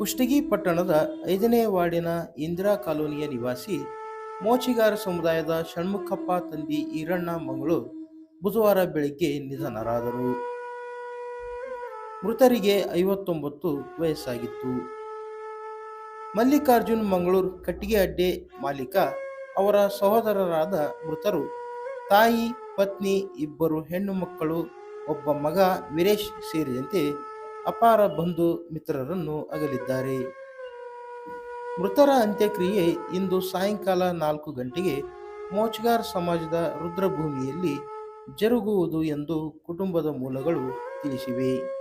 ಕುಷ್ಟಗಿ ಪಟ್ಟಣದ ಐದನೇ ವಾರ್ಡಿನ ಇಂದಿರಾ ಕಾಲೋನಿಯ ನಿವಾಸಿ ಮೋಚಿಗಾರ ಸಮುದಾಯದ ಷಣ್ಮುಖಪ್ಪ ತಂದಿ ಈರಣ್ಣ ಮಂಗಳು ಬುಧವಾರ ಬೆಳಗ್ಗೆ ನಿಧನರಾದರು. ಮೃತರಿಗೆ ಐವತ್ತೊಂಬತ್ತು ವಯಸ್ಸಾಗಿತ್ತು. ಮಲ್ಲಿಕಾರ್ಜುನ್ ಮಂಗಳೂರು ಕಟ್ಟಿಗೆ ಅಡ್ಡೆ ಮಾಲೀಕ, ಅವರ ಸಹೋದರರಾದ ಮೃತರು ತಾಯಿ, ಪತ್ನಿ, ಇಬ್ಬರು ಹೆಣ್ಣು ಮಕ್ಕಳು, ಒಬ್ಬ ಮಗ ವೀರೇಶ್ ಸೇರಿದಂತೆ ಅಪಾರ ಬಂಧು ಮಿತ್ರರನ್ನು ಅಗಲಿದ್ದಾರೆ. ಮೃತರ ಅಂತ್ಯಕ್ರಿಯೆ ಇಂದು ಸಾಯಂಕಾಲ ನಾಲ್ಕು ಗಂಟೆಗೆ ಮೋಚ್ಗಾರ್ ಸಮಾಜದ ರುದ್ರಭೂಮಿಯಲ್ಲಿ ಜರುಗುವುದು ಎಂದು ಕುಟುಂಬದ ಮೂಲಗಳು ತಿಳಿಸಿವೆ.